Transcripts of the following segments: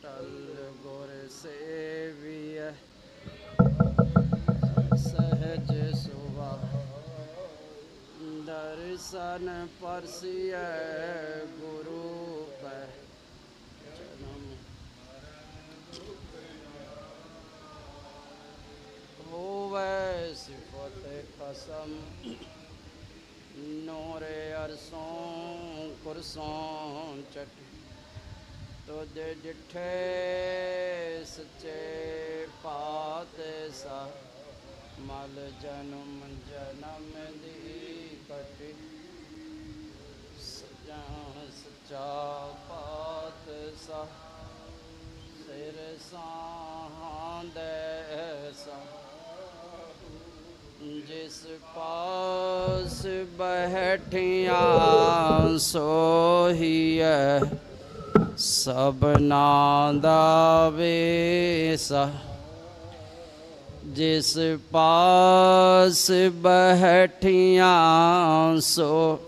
अटल गुर सेविय सहज सुबह दर्शन परसिय गुरु जन्म। होवे सिफत कसम। नोरे अरसों कुरसों चट। ਤੁਧ ਡਿਠੇ ਸੱਚੇ ਪਾਤ ਸਾ ਮਲ ਜਨਮ ਜਨਮ ਦੀ ਕਟੀ ਸਜਾ ਸਚਾ ਪਾਤ ਸਾ ਸਿਰ ਸਾਹੰਦੇ ਸਾ ਜਿਸ ਪਾਸ ਬਹਿਠਿਆ ਸੋਹੀਐ। ਸਭਨਾ ਦਾ ਵੇਸਾ ਜਿਸ ਪਾਸ ਬਹਿਠਿਆ ਸੋ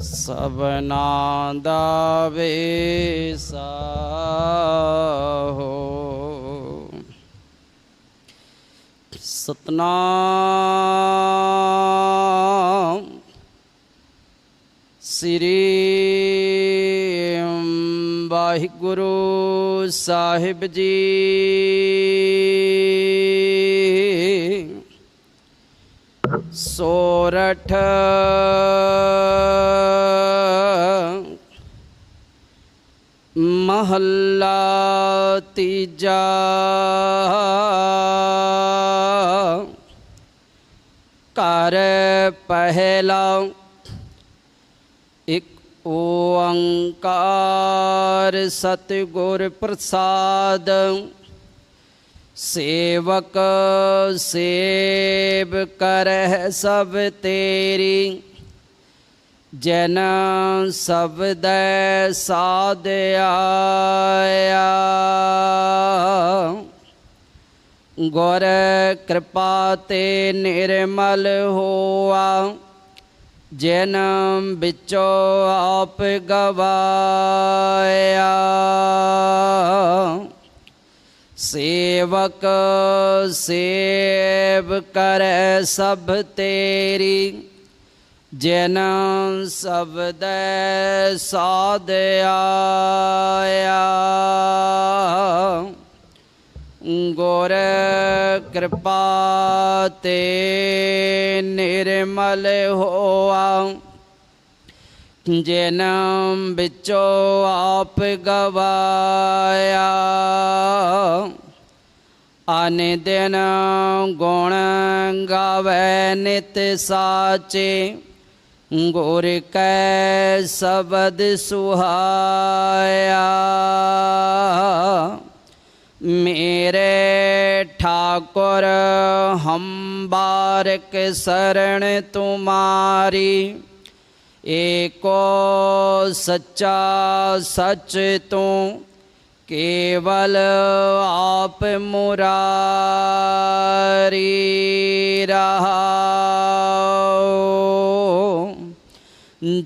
ਸਭਨਾ ਦਾ ਵੇਸਾ ਹੋ। ਸਤਨਾਮ ਸ੍ਰੀ ਵਾਹਿਗੁਰੂ ਸਾਹਿਬ ਜੀ। ਸੋਰਠ ਮਹੱਲਾ ਤੀਜਾ ਘਰ ਪਹਿਲਾ ਇਕ ओंकार सतगुर प्रसाद, सेवक सेव कर सब तेरी, जन शब्द साध गौर कृपा ते निर्मल हुआ। ਜਨਮ ਵਿੱਚੋ ਆਪ ਗਵਾਇਆ। ਸੇਵਕ ਸੇਵ ਕਰੈ ਸਭ ਤੇਰੀ। ਜਨ ਸਬਦੈ ਸਾਧਿਆ ਗੁਰ ਕਿਰਪਾ ਤੇ ਨਿਰਮਲ ਹੋਆ। ਜਨਮ ਵਿੱਚੋ ਆਪ ਗਵਾਇਆ। ਆਨੇ ਦਿਨ ਗੁਣ ਗਾਵੇ ਨਿਤ ਸਾਚੇ। ਗੁਰ ਕੈ ਸ਼ਬਦ ਸੁਹਾਇਆ। मेरे ठाकुर, हम बारक शरण तुम्हारी। एको सच्चा सच तू, केवल आप मुरारी रहा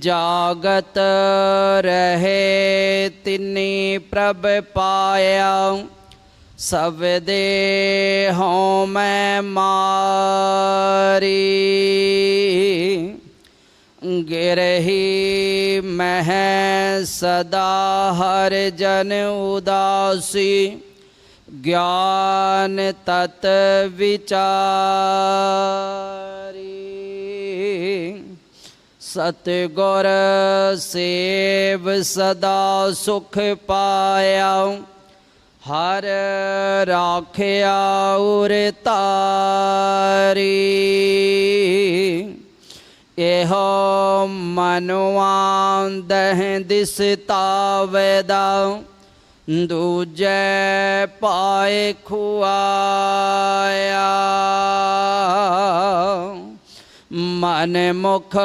जागत रहे तिनी प्रभ पाया। सब देहों मैं मारी, गिरही मह सदा हर जन उदासी, ज्ञान तत् विचारी। सतगुर सेव सदा सुख पाया हर राखिया उर तारी। एहो मनुआं दह दिसतावेदा दूजे पाए खुआया। मन मुख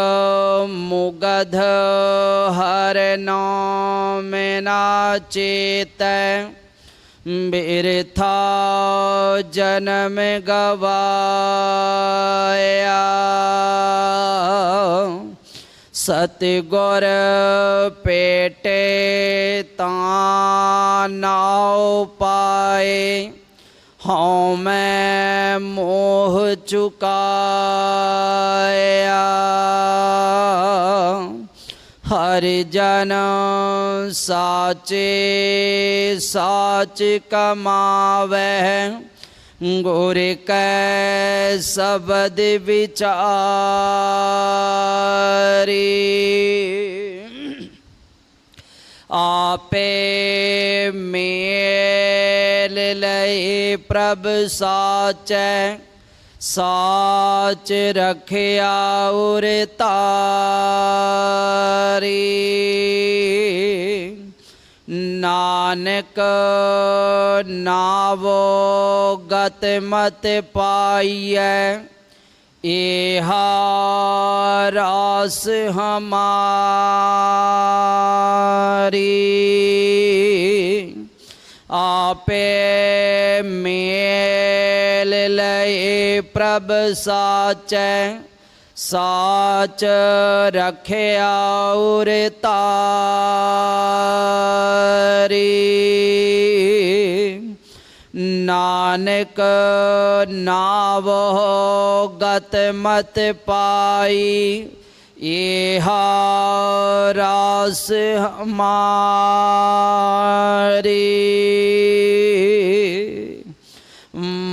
मुगध हर नाम ना चेत। ਬਿਰਥਾ ਜਨਮ ਗਵਾਇਆ। ਸਤਿਗੁਰ ਪੇਟੇ ਤਾਂ ਨਾਉ ਪਾਏ। ਹਉ ਮੈਂ ਮੋਹ ਚੁਕਾਇਆ। हर जन साचे साच कमावे। गुर कै विचारी। आपे मेल लय प्रभ साच। साच रखिया उर तारी। नानक नावो गत मत पाइए एहा रास हमारी। आपे में मिलए प्रभ साच साच रखिया तारी। नानक नाव गत मत पाई ये हास हमारी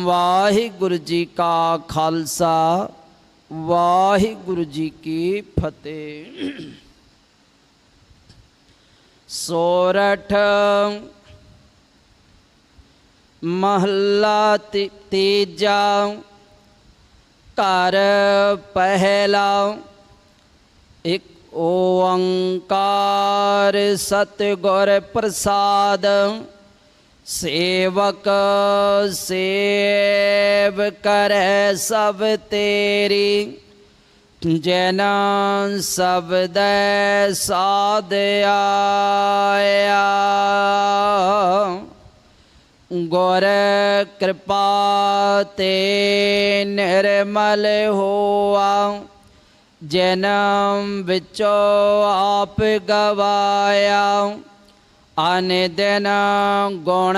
वागुरु जी का खालसा वाहिगुरु जी की फतेह। सोरठ महला तेजा, कर पहला, एक ओंकार सतगुर प्रसाद। सेवक, सेव कर सब तेरी। जन शब्द दया गौर कृपा ते निर्मल हुआ। जन्म बिचो आप गवाया। ਗਵਾਇਆ ਦਿਨ ਗੁਣ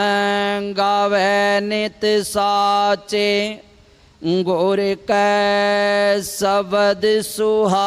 ਗਾਵੇ ਨਿਤ ਸਾਚੇ ਗੁਰ ਕੈ ਸ਼ਬਦ ਸੁਹਾਇਆ।